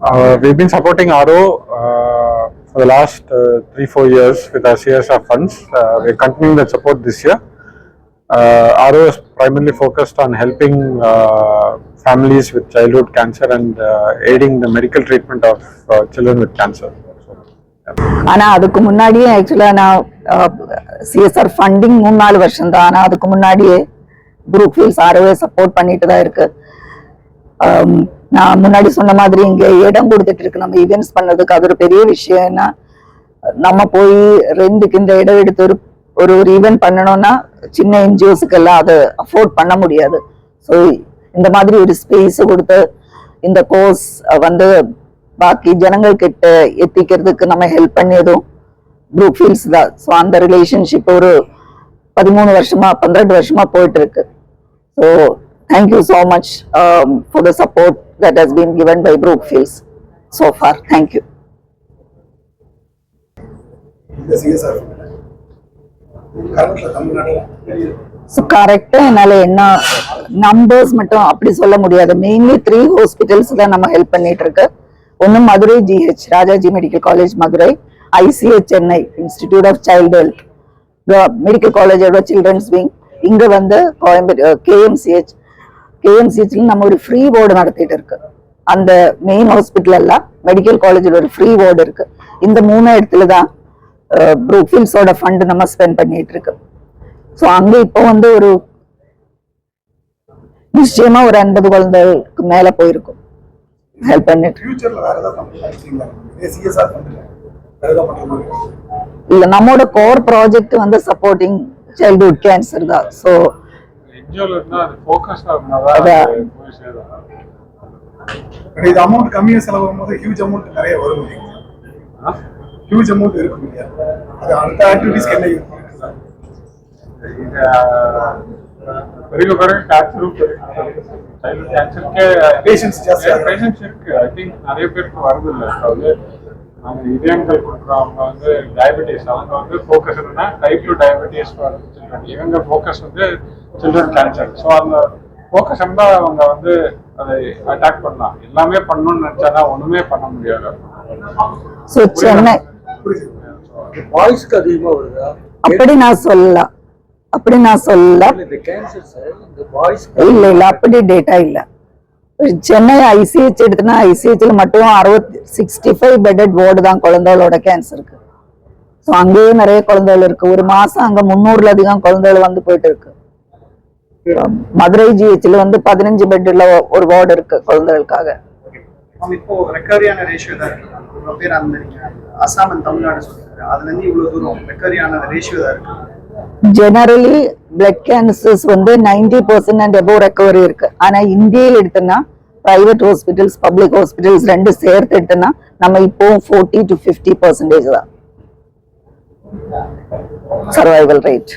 Uh, we've been supporting RO uh, for the last uh, three, four years with our CSR funds. Uh, we're continuing that support this year. Uh, RO is primarily focused on helping uh, families with childhood cancer and uh, aiding the medical treatment of uh, children with cancer. ஆனால் அதுக்கு முன்னாடியே ஆக்சுவலாக நான் CSR funding மூணு நாலு வருஷம் தான் ஆனால் அதுக்கு முன்னாடியே குரூப் ஃபீல்ஸ் ஆரவே சப்போர்ட் பண்ணிட்டு தான் இருக்குது நான் முன்னாடி சொன்ன மாதிரி இங்க இடம் கொடுத்துட்டு இருக்கு. நம்ம ஈவெண்ட்ஸ் பண்ணதுக்கு அது ஒரு பெரிய விஷயம்னா நம்ம போய் ரெண்டுக்கு இந்த இடம் எடுத்து ஒரு ஒரு ஒரு ஈவெண்ட் பண்ணணும்னா சின்ன என்ஜிஓஸுக்கு எல்லாம் அதை அஃபோர்ட் பண்ண முடியாது. ஸோ இந்த மாதிரி ஒரு ஸ்பேஸ் கொடுத்து இந்த கோர்ஸ் வந்து பாக்கி ஜனங்கள் கிட்ட எத்திக்கிறதுக்கு நம்ம ஹெல்ப் பண்ணியதும் குரூப் ஃபீல்ஸ் தான். ஸோ அந்த ரிலேஷன்ஷிப் ஒரு பதிமூணு வருஷமா பன்னிரெண்டு வருஷமா போயிட்டு இருக்கு. So thank you so much for the support that has been given by group feels so for கரண்ட்ல தமிழ்நாட்டில் ஸோ கரெக்டாக என்னால் என்ன நம்பர்ஸ் மட்டும் அப்படி சொல்ல முடியாது. மெயின்லி த்ரீ ஹாஸ்பிட்டல்ஸ் தான் நம்ம ஹெல்ப் பண்ணிட்டு இருக்கு. ஒன்று Madurai GH Rajaji medical college Madurai ICH Chennai institute of child health medical காலேஜோட சில்ட்ரன்ஸ் விங் இங்கே வந்து கோயம்புத்தூர் கேஎம்சிஹெச் கேஎம்சிஹெச்ல நம்ம ஒரு ஃப்ரீ வார்டு நடத்திட்டு இருக்கு. அந்த மெயின் ஹாஸ்பிட்டல் எல்லாம் மெடிக்கல் காலேஜில் ஒரு ஃப்ரீ வார்டு இருக்கு. இந்த மூணு இடத்துல தான் ப்ரூஃபில்ஸோட ஃபண்ட் நம்ம ஸ்பெண்ட் பண்ணிட்டு இருக்கு. ஸோ அங்க இப்போ வந்து ஒரு நிச்சயமா ஒரு ஐம்பது குழந்தைகளுக்கு மேல போயிருக்கும். ஹெல்ப் பண்ணிட்டு இல்ல. நம்மோட கோர் ப்ராஜெக்ட் வந்து சப்போர்ட்டிங் சைல்ட்ஹுட் கேன்சர் தான். ஸோ இது அமௌண்ட் கம்மியாக செலவாகும் போது ஹியூஜ் அமௌண்ட் நிறைய வரும்? ஹியூஜ் அமௌண்ட் இருக்கும் இல்லையா? அது ஆக்டிவிட்டிஸ்க்கு என்ன Patients ஜாஸ்தி ஆகுறாங்க. பேஷன்ஸ் இருக்கு. ஐ திங்க் நிறைய பேருக்கு வருது இல்லை இதயங்கள் கொடுக்குறவங்க வந்து டயபெட்டிஸ் அவங்க வந்து ஃபோக்கஸ் என்னன்னா டைப் டூ டயபெட்டிஸ் சில்ட்ரன் இவங்க ஃபோக்கஸ் வந்து சில்ட்ரன் கேன்சர் ஸோ அந்த ஃபோக்கஸ் இருந்தால் அவங்க வந்து அதை அட்டாக் பண்ணலாம். எல்லாமே பண்ணணும்னு நினச்சாதான் ஒன்றுமே பண்ண முடியாது. ஸோ சென்னை பாய்ஸ்க்கு அதிகமா வருதா? அப்படி நான் சொல்லலாம் அப்படி நான் சொல்லல. இந்த கேன்சர் சார் இந்த பாய்ஸ் இல்ல இல்ல அப்படி டேட்டா இல்ல. சென்னை ஐசிஹெச் எடுத்தனா ஐசிஹெச்ல மட்டும் அறுபத்தி சிக்ஸ்டி ஃபைவ் பெட்டட் வார்டு தான் குழந்தைகளோட கேன்சருக்கு ஸோ அங்கேயே நிறைய குழந்தைகள் இருக்கு. ஒரு மாசம் அங்க முந்நூறுல அதிகம் குழந்தைகள் வந்து போயிட்டு இருக்கு. மதுரை ஜிஹெச்ல வந்து பதினஞ்சு பெட்ல ஒரு வார்டு இருக்கு குழந்தைகளுக்காக. இப்போ ரெக்கவரியான ரேஷியோ தான் இருக்கு. பேர் அந்த அசாம் தமிழ்நாடு சொல்லிருக்காரு அதுல இருந்து இவ்வளவு தூரம் ரெக்கவரியான ரேஷியோ தான் இருக்கு. ஜெனரலி பிளட் கேன்சர்ஸ் வந்து ninety percent and above recovery இருக்கு ஆனா இந்தியாவில் எடுத்தோம்னா பிரைவேட் ஹாஸ்பிட்டல்ஸ் பப்ளிக் ஹாஸ்பிட்டல்ஸ் ரெண்டு சேர்த்து எடுத்தோம்னா நம்ம இப்போ ஃபோர்ட்டி டு ஃபிஃப்டி பர்சன்டேஜ் தான் சர்வைவல் ரேட்